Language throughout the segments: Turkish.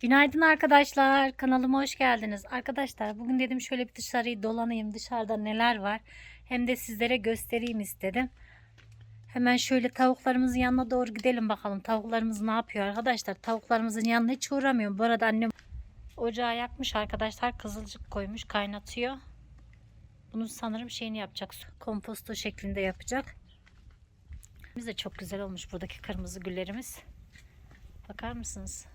Günaydın arkadaşlar. Kanalıma hoş geldiniz. Arkadaşlar bugün dedim şöyle bir dışarıyı dolanayım. Dışarıda neler var. Hem de sizlere göstereyim istedim. Hemen şöyle tavuklarımızın yanına doğru gidelim bakalım. Tavuklarımız ne yapıyor arkadaşlar? Tavuklarımızın yanına hiç uğramıyorum. Bu arada annem ocağı yakmış arkadaşlar. Kızılcık koymuş kaynatıyor. Bunu sanırım şeyini yapacak. Komposto şeklinde yapacak. Biz de çok güzel olmuş buradaki kırmızı güllerimiz. Bakar mısınız?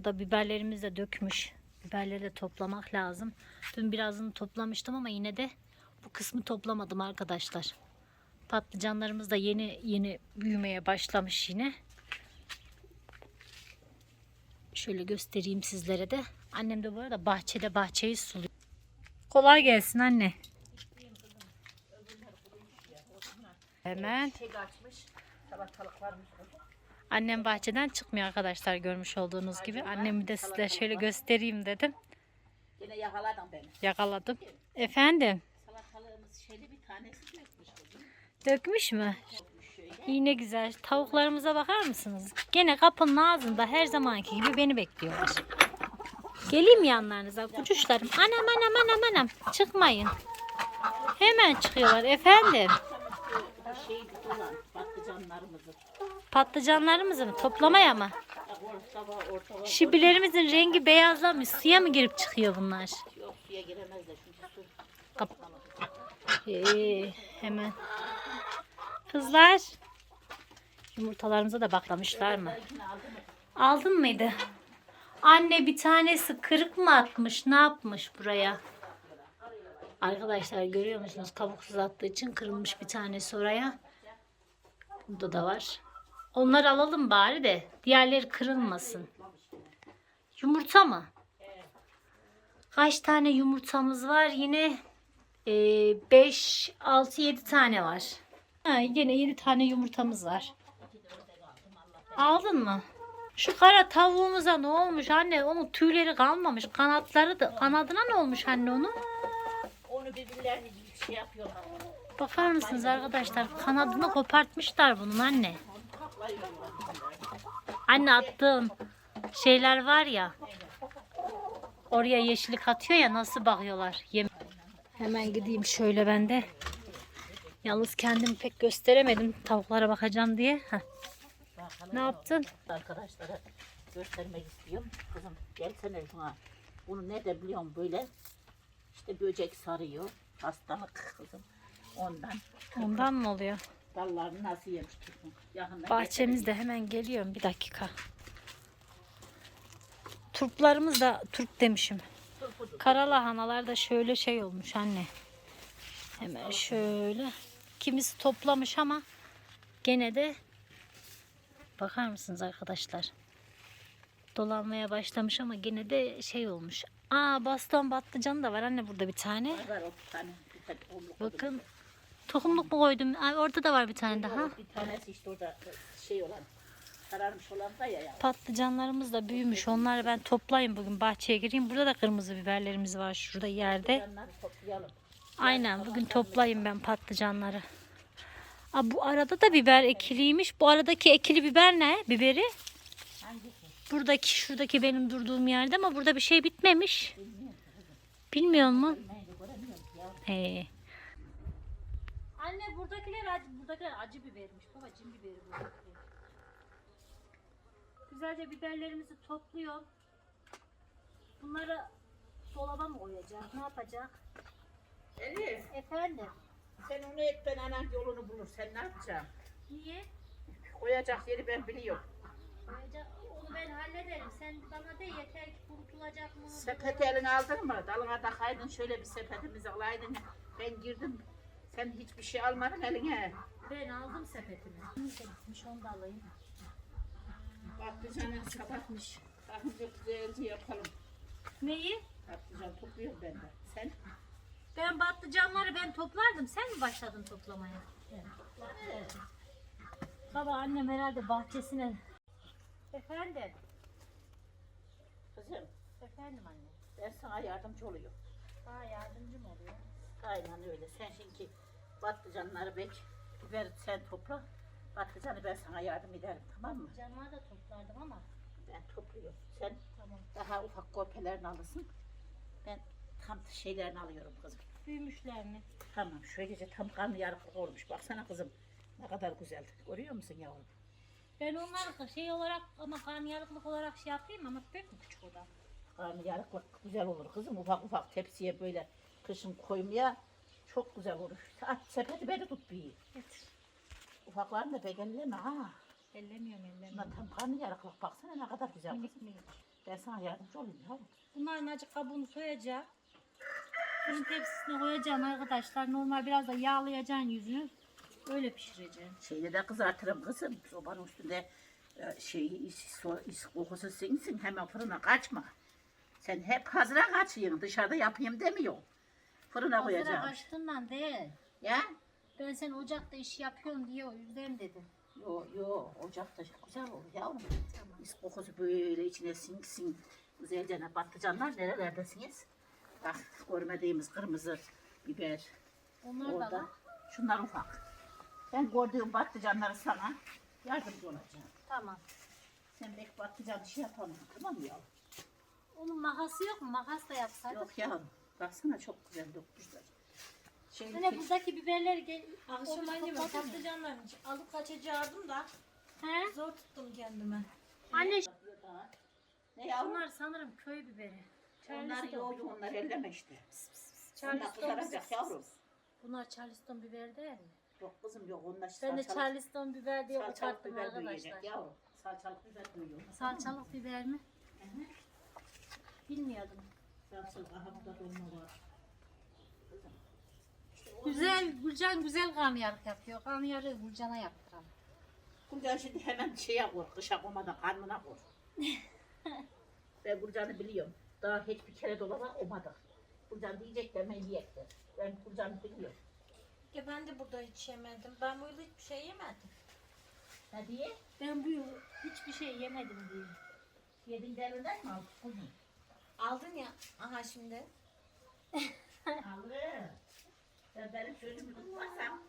Burada biberlerimiz de dökmüş. Biberleri de toplamak lazım. Dün birazını toplamıştım ama yine de bu kısmı toplamadım arkadaşlar. Patlıcanlarımız da yeni yeni büyümeye başlamış yine. Şöyle göstereyim sizlere de. Annem de bu arada bahçede bahçeyi suluyor. Kolay gelsin anne. Hemen. Şey açmış. Salatalık varmış. Annem bahçeden çıkmıyor arkadaşlar görmüş olduğunuz gibi. Annemi de size şöyle göstereyim dedim. Yine yakaladın beni. Yakaladım. Efendim Salatalığımız şeyli bir tanesi dökmüş dökmüş mü? Şöyle. İyi ne güzel. Tavuklarımıza bakar mısınız? Gene kapının ağzında her zamanki gibi beni bekliyorlar. Geleyim yanlarınıza kucuşlarım. Anam anam anam anam çıkmayın. Hemen çıkıyorlar efendim. Bir dolan. Patlıcanlarımızı. Patlıcanlarımızı mı toplamaya mı? Şibilerimizin rengi beyazlamış. Suya mı girip çıkıyor bunlar? Yok suya giremezler çünkü su. Kap Ee, hemen. Kızlar. Yumurtalarımıza da baklamışlar mı? Aldın mıydı? Anne bir tanesi kırık mı atmış? Ne yapmış buraya? Arkadaşlar görüyor musunuz? Kabuksuz attığı için kırılmış bir tanesi oraya. Burada da var. Onları alalım bari de diğerleri kırılmasın. Yumurta mı? Kaç tane yumurtamız var? Yine 5, 6, 7 tane var. Ha, yine 7 tane yumurtamız var. Aldın mı? Şu kara tavuğumuza ne olmuş anne? Onun tüyleri kalmamış. Kanatları da kanadına ne olmuş anne onun? Onu birbirlerini bir şey yapıyorlar. Bakar mısınız arkadaşlar? Kanadını kopartmışlar bunun anne. Anne attığım şeyler var ya. Oraya yeşillik atıyor ya nasıl bakıyorlar. Yem Hemen gideyim şöyle ben de. Yalnız kendimi pek gösteremedim tavuklara bakacağım diye. Heh. Bakalım. Ne yaptın? Arkadaşlara göstermek istiyorum. Kızım gelsene şuna. Bunu ne de biliyorum böyle. İşte böcek sarıyor. Hastalık kızım. Ondan. Ondan mı oluyor? Dallarını nasıl yemiş kızım. Yakından Bahçemizde hemen geliyorum bir dakika. Turplarımız da turp demişim. Karalahanalar da şöyle şey olmuş anne. Hemen şöyle. Kimisi toplamış ama gene de bakar mısınız arkadaşlar? Dolanmaya başlamış ama gene de şey olmuş. Aa baston patlıcanı da var anne burada bir tane. Bakın tohumluk mu koydum? Ay, orada da var bir tane daha. Bir tanesi işte orada şey olan. Kararmış olan da ya. ya. Patlıcanlarımız da büyümüş. Onları ben toplayayım bugün bahçeye gireyim. Burada da kırmızı biberlerimiz var şurada yerde. Aynen bugün toplayayım ben patlıcanları. Aa, bu arada da biber ekiliymiş. Bu aradaki ekili biber ne? Biberi? Buradaki şuradaki benim durduğum yerde ama burada bir şey bitmemiş. Bilmiyor mu? Ee. Anne buradakiler acı, buradakiler acı bibermiş. Babacığım biberi buradakiler. Güzelce biberlerimizi topluyor. Bunları dolaba mı koyacak? Ne yapacak? Elif Efendim? sen onu et ben anan yolunu bulur. Sen ne yapacaksın? Niye? Koyacak yeri ben biliyorum. Koyacak. Onu ben hallederim. Sen bana de yeter ki kurutulacak mı? Sepeti eline aldın mı? Dalına takaydın şöyle bir sepetimizi alaydın. Ben girdim. Sen hiçbir şey almadın eline. Ben aldım sepetimi. Sepetmiş onu da alayım. Patlıcanı kapatmış. Bakınca güzelce yapalım. Neyi? Patlıcan topluyorum ben de. Sen? Ben patlıcanları ben toplardım. Sen mi başladın toplamaya? Baba annem herhalde bahçesine. Efendim? Kızım Efendim anne. ben sana yardımcı oluyorum. Daha yardımcı mı oluyor? Aynen öyle. Sen şimdi patlıcanları bek, biber sen topla. Patlıcanı ben sana yardım ederim tamam mı? Canıma da toplardım ama. Ben topluyorum. Sen Tamam. daha ufak kopyalarını alırsın. Ben tam şeylerini alıyorum kızım. Büyümüşler mi? Tamam şöylece tam karnı yarıklık olmuş. Baksana kızım ne kadar güzel. Görüyor musun yavrum? Ben onları şey olarak ama karnıyarıklık olarak şey yapayım ama pek mi küçük o da? Karnı yarıklık güzel olur kızım. Ufak ufak tepsiye böyle kışın koymaya çok güzel olur. At sepeti beni tut bir. Getir. Ufaklarını da begelleme ha. Ellemiyorum ellemiyorum. Şuna tam karnı yarıklık baksana ne kadar güzel. Minik minik. Ben sana yardımcı olayım yavrum. Bunların acık kabuğunu soyacağım. Fırın tepsisine koyacağım arkadaşlar. Normal biraz da yağlayacaksın yüzünü. Öyle pişireceğim. Şeyde de kızartırım kızım. Sobanın üstünde e, şey is, so, is kokusu sinsin hemen fırına kaçma. Sen hep hazıra kaçıyorsun dışarıda yapayım demiyorsun. Fırına Hazıra koyacağım. kaçtığından değil. Ya? Ben sen ocakta iş yapıyorsun diye o yüzden dedim. Yo yo ocakta güzel olur yavrum. Tamam. Is kokusu böyle içine sinsin. Güzelce ne patlıcanlar nerelerdesiniz? Bak görmediğimiz kırmızı biber Onlar da orada. var. Şunlar ufak. Ben gördüğüm patlıcanları sana yardımcı olacağım. Tamam. Sen belki patlıcan şey yapalım tamam mı yavrum? Onun makası yok mu? Makas da yapsaydık. Yok yavrum. Baksana çok güzel dökmüşler. Şey, Yine buradaki biberleri gel. Akşam topladın mı? patlıcanlarını alıp kaçacaktım da He? zor tuttum kendime. Anne ne yavrum? bunlar sanırım köy biberi. Onlar Charleston. yolcu onlar elleme işte. Onlar Charleston. kızaracak yavrum. Bunlar Charleston biber değil mi? Yok kızım yok onlar Ben de salçalık, Charleston biber diye salçalık uçarttım biber arkadaşlar. büyüyecek yavrum. Salçalık biber büyüyor. Salçalık biber mi? Bilmiyordum. Salçalık aha burada dolma var. İşte Güzel, Gülcan güzel karnıyarık yapıyor. Karnıyarığı Gülcan'a yaptıralım. Gülcan şimdi hemen şeye koy, kışa koymadan karnına koy. ben Gülcan'ı biliyorum. Daha hiçbir kere dolaba koymadık. Gülcan diyecek de ben yiyecektir. Ben Gülcan'ı biliyorum. Ya ben de burada hiç yemedim. Ben bu yıl hiçbir şey yemedim. Ne diye? Ben bu yıl hiçbir şey yemedim diye. Yedin derinden mi aldın? Kuzum. Aldın ya. Aha şimdi. Alırım. Ben benim sözümü tutmazsam,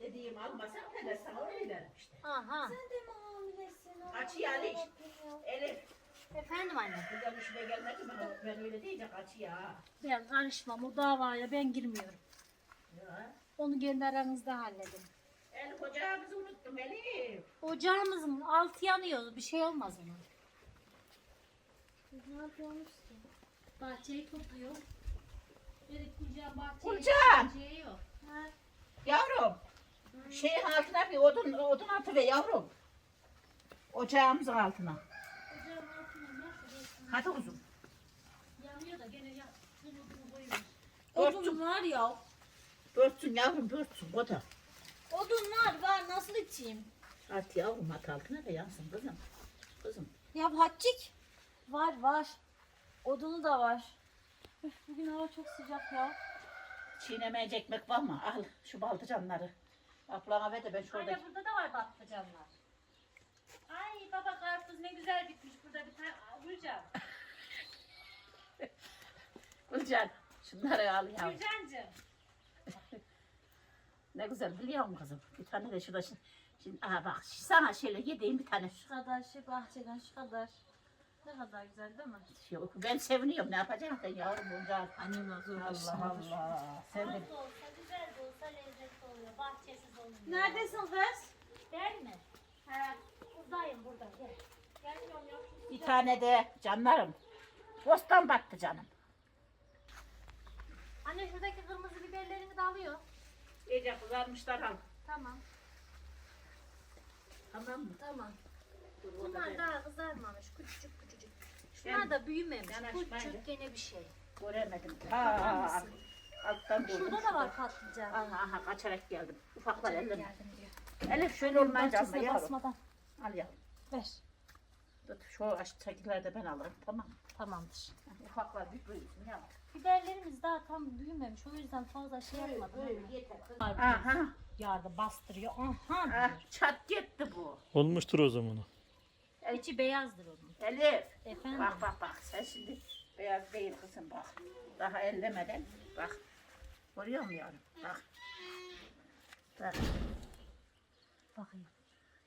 dediğimi almasam ne de sana öyle derim işte. Aha. Sen de mi hamilesin? Aç yani. Elif, Efendim anne. güzel işime gelmedi mi? Ben öyle diyecek aç ya. Ben karışmam. O davaya ben girmiyorum. ya. Onu kendi aranızda halledin. Elif ocağımızı unuttum Elif. Ocağımızın altı yanıyor. Bir şey olmaz ona. Ne yapıyormuş ki? Bahçeyi topluyor. Dedik Gülcan bahçeyi. Gülcan! bahçeyi yok. Ha, Yavrum, şeyin altına bir odun, odun atı ve yavrum. Ocağımızın altına. Ocağın altına nasıl Hadi kuzum. yanıyor da gene ya. Bunu koyuyor. Örtsün, Odun var ya. örtsün yavrum, örtsün o da. Odunlar var nasıl içeyim? At yavrum at altına da yansın kızım. Kızım. Ya Haccik. Var var. Odunu da var. Üf, bugün hava çok sıcak ya. Çiğnemeyecek ekmek var mı? Al şu baltıcanları. Ablana ver de ben şurada. Anne burada da var patlıcanlar. Ay baba karpuz ne güzel bitmiş burada bir tane Gülcan. Gülcan şunları al yavrum. Gülcancığım. Ne güzel biliyor musun kızım? Bir tane de şurada şimdi. Şimdi aha bak sana şöyle yediğim bir tane Şu kadar şey bahçeden şu kadar. Ne kadar güzel değil mi? şey. Ben seviniyorum ne yapacağım sen yavrum Gülcan. Annem hazır Allah Allah. Sen de olsa güzel de olsa lezzetli oluyor. Bahçesiz olmuyor. Neredesin kız? Değil mi? He. Buradayım burada. Gel. Gelmiyorum yok. bir tane de canlarım. Bostan battı canım. Anne şuradaki kırmızı biberlerini de alıyor. İyice kızarmışlar al. Tamam. Tamam mı? Tamam. Bunlar ben daha kızarmamış. Küçücük Şunlar da büyümemiş. yanaşmayın. Küçük gene bir şey. Göremedim. Ha, alttan gördüm. Şurada da var patlıcan. Aha, aha kaçarak geldim. Ufaklar Geldim elleme. diyor. Elif şöyle olmayınca alma Bahçesine yavrum. basmadan. Al yavrum. Ver. Tut, şu aşağıdakileri de ben alırım tamam mı? Tamamdır. Ufaklar bir büyüsün yavrum. Biberlerimiz daha tam büyümemiş. O yüzden fazla şey yapmadım. ama. yeter. Aha. Aha. Yardı bastırıyor. Aha. ah, çat gitti bu. Olmuştur o zaman. İçi beyazdır onun. Elif. Efendim. Bak bak bak sen şimdi beyaz değil kızım bak. Daha ellemeden bak. Görüyor musun yavrum? Bak. Bak. Bakayım.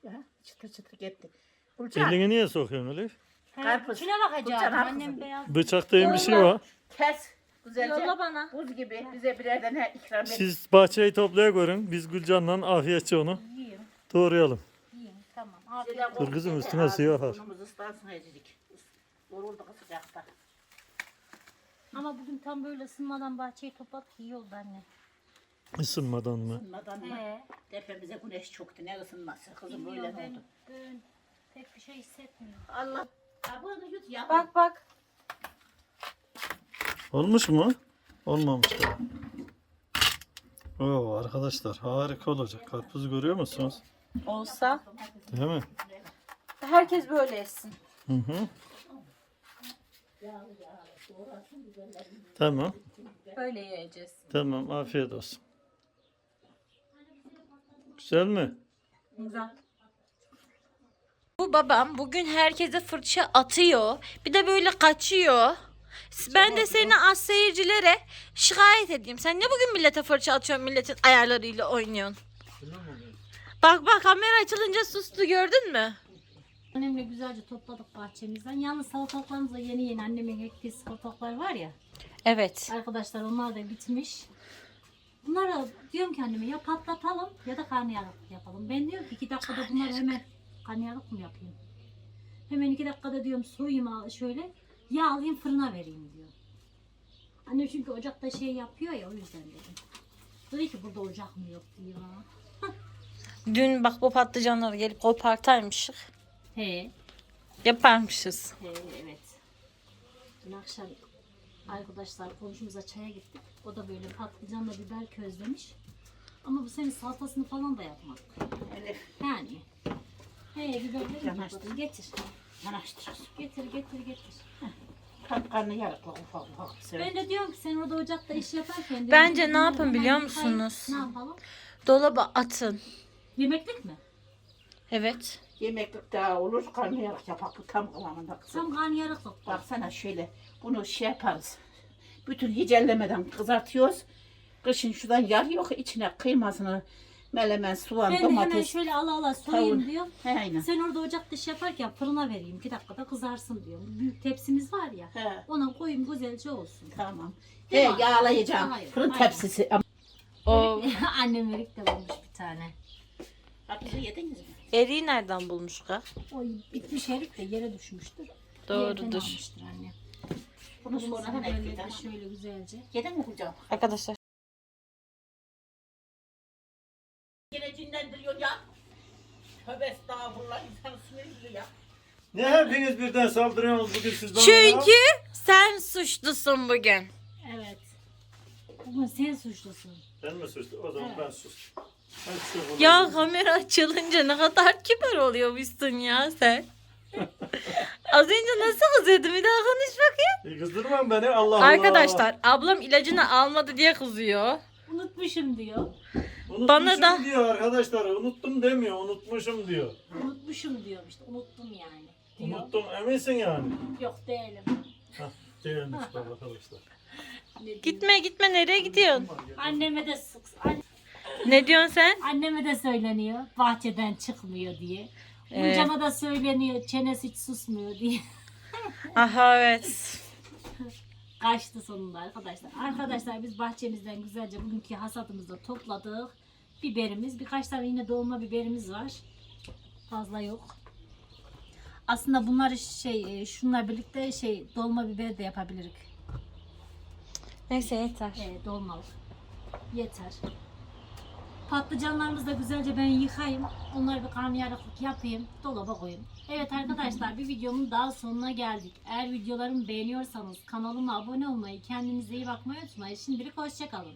Ya çıtır çıtır gitti. Burcan. Elini niye sokuyorsun Elif? Karpuz. İçine bakacağım. Kurcan Annem beyaz. Bıçaktayım bir şey var. Kes. Güzelce. Yolla bana. Buz gibi bize birer tane ikram et. Siz bahçeyi toplaya görün. Biz Gülcan'la afiyetçe onu Yiyeyim. doğrayalım. Yiyeyim. Tamam. Afiyet Dur kızım, üstüne suyu akar. burnumuz ıslansın azıcık. Yorulduk sıcakta. Ama bugün tam böyle ısınmadan bahçeyi topladık iyi oldu anne. Isınmadan mı? Isınmadan mı? He. Tepemize güneş çöktü. Ne ısınması? Kızım böyle Bilmiyorum ne ben oldu? bugün pek bir şey hissetmiyorum. Allah. Kabuğunu yut ya. Bak bak. Olmuş mu? Olmamış da. Oo arkadaşlar harika olacak. Karpuzu görüyor musunuz? Olsa. Değil mi? Herkes böyle etsin. Hı hı. Tamam. Böyle yiyeceğiz. Tamam afiyet olsun. Güzel mi? Güzel. Bu babam bugün herkese fırça atıyor. Bir de böyle kaçıyor. Ben de seni az seyircilere şikayet edeyim. Sen ne bugün millete fırça atıyorsun milletin ayarlarıyla oynuyorsun? Bak bak kamera açılınca sustu gördün mü? Annemle güzelce topladık bahçemizden. Yalnız salatalıklarımız da yeni yeni annemin ektiği salatalıklar var ya. Evet. Arkadaşlar onlar da bitmiş. Bunlara diyorum ki anneme ya patlatalım ya da karnıyarık yapalım. Ben diyorum ki iki dakikada bunları hemen karnıyarık mı yapayım? Hemen iki dakikada diyorum soyayım şöyle yağ alayım fırına vereyim diyor. Annem çünkü ocakta şey yapıyor ya o yüzden dedim. Dedi ki burada ocak mı yok diyor. Dün bak bu patlıcanları gelip kopartaymışık. He. Yaparmışız. He, evet. Dün akşam arkadaşlar komşumuza çaya gittik. O da böyle patlıcanla biber közlemiş. Ama bu senin salatasını falan da yapmadık. Elif Yani. He biberleri Yanaştır. topladım. Getir. yanaştırıyorsun. Getir getir getir. Kan karnı yarıkla ufak ufak. Sev. Ben de diyorum ki sen orada ocakta iş yaparken diyorum, Bence ne bunları yapın hemen biliyor yıkayın. musunuz? Ne yapalım? Dolaba atın. Yemeklik mi? Evet. Yemeklik daha olur. Karnı yarık yapak. Bu tam kıvamında kızım. Tam karnıyarıklık. Baksana şöyle. Bunu şey yaparız. Bütün hiç ellemeden kızartıyoruz. Kışın şuradan yar yok. içine kıymasını, melemen, soğan, Ben de hemen domates. şöyle ala ala soyayım Kavun. diyor. He, aynen. Sen orada ocakta iş yaparken fırına vereyim. iki dakikada kızarsın diyor. Büyük tepsimiz var ya. He, Ona koyayım güzelce olsun. tamam. He, Değil mi? yağlayacağım. Hayır, Fırın aynen. tepsisi. Ama O Annem erik de bulmuş bir tane. Patlıcı yediniz mi? Eriği nereden bulmuş ka? O bitmiş erik de yere düşmüştür. Yerden Doğrudur. almıştır anne. Bunu sonradan Böyle ekledim. de şöyle güzelce. Yedin mi kucağım? Arkadaşlar Yine cinlendiriyor ya. Tövbe estağfurullah. İnsan sinirli ya. Ne hepiniz birden saldırıyorsunuz bugün siz bana Çünkü sen suçlusun bugün. Evet. Bugün sen suçlusun. Ben mi sustum? O zaman ben sustum. Ya kamera açılınca ne kadar kibar oluyormuşsun ya sen. Az önce nasıl kızıyordun bir daha konuş bakayım. E, kızdırmam beni Allah Allah. Arkadaşlar ablam ilacını almadı diye kızıyor. Unutmuşum diyor. Unutmuşum bana da- diyor arkadaşlar. Unuttum demiyor. Unutmuşum diyor. Unutmuşum diyorum işte. Unuttum yani. Diyor. Unuttum eminsin yani. Yok değilim. Hah, değilmiş arkadaşlar. Gitme gitme nereye gidiyorsun? Anneme de sık, an- Ne diyorsun sen? anneme de söyleniyor. Bahçeden çıkmıyor diye. Evet. Gülcan'a da söyleniyor. Çenesi hiç susmuyor diye. Aha evet. Kaçtı sonunda arkadaşlar. Arkadaşlar biz bahçemizden güzelce bugünkü hasadımızı da topladık. Biberimiz, birkaç tane yine dolma biberimiz var. Fazla yok. Aslında bunları şey, e, şunlar birlikte şey dolma biber de yapabiliriz. Neyse yeter. E, dolmalık. Yeter. Patlıcanlarımızı da güzelce ben yıkayayım. Onları bir karnıyarıklık yapayım. Dolaba koyayım. Evet arkadaşlar bir videomun daha sonuna geldik. Eğer videolarımı beğeniyorsanız kanalıma abone olmayı, kendinize iyi bakmayı unutmayın. Şimdilik hoşçakalın.